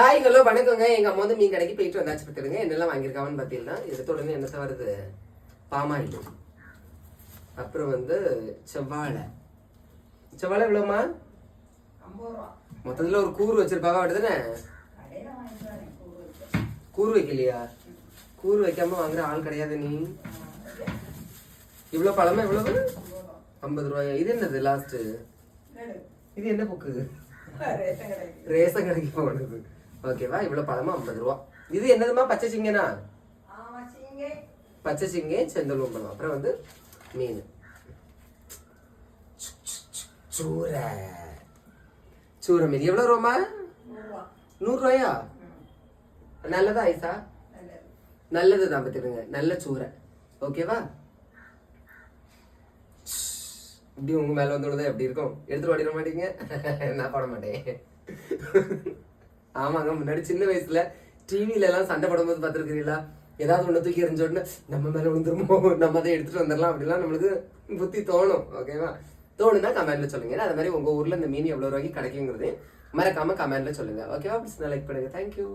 Hi hello வணக்கங்க. எங்க அம்மா வந்து மீன் கடைக்கு போயிட்டு வந்தாச்சு பார்த்துருங்க என்னெல்லாம் வாங்கியிருக்காங்கன்னு பார்த்தீங்கன்னா எடுத்த உடனே என்னத்த வருது? பாமாயில். அப்புறம் வந்து செவ்வாழை. செவ்வாழை எவ்வளோமா ஐம்பது ரூபா. மொத்தத்தில் ஒரு கூறு வச்சிருப்பாங்க வாங்கிட்டு வரேன் கூறு வைக்கலையா? கூறு வைக்காம வாங்குற ஆள் கிடையாது நீ. இவ்வளோ பழமா எவ்வளவு? ஐம்பது ரூபாயா? இது என்னது லாஸ்ட் இது என்ன புக்கு? ரேஷன் கடைக்கு போனது. ஓகேவா? இவ்வளோ பழமா ஐம்பது ரூபா. இது என்னதுமா பச்சை சிங்கனா? பச்சை சிங்கே செந்தல் பழம் அப்புறம் வந்து மீன். சூரை சூரை மீன். எவ்வளோ ரூபாமா நூறுரூவா. நூறுரூவாயா? நல்லதா ஐசா? நல்லது. தான் பார்த்துடுங்க நல்ல சூரை ஓகேவா? இப்படி உங்க மேல வந்து விழுந்தா எப்படி இருக்கும்? எடுத்துட்டு ஓடிட மாட்டீங்க? நான் போட மாட்டேன். ஆமாங்க முன்னாடி சின்ன வயசுல டிவில எல்லாம் சண்டை போடும்போது பார்த்துருக்கீங்களா ஏதாவது ஒன்று தூக்கி எறிஞ்ச உடனே நம்ம மேலே விழுந்துருமோ? நம்ம அதை எடுத்துட்டு வந்துடலாம் அப்படிலாம் நம்மளுக்கு புத்தி தோணும் ஓகேவா தோணுனா கமெண்ட்ல சொல்லுங்க. அது மாதிரி உங்க ஊர்ல இந்த மீன் எவ்வளோ ரூபாய்க்கு கிடைக்குங்கிறது மறக்காம கமெண்ட்ல சொல்லுங்க. ஓகேவா லைக் பண்ணுங்க. தேங்க்யூ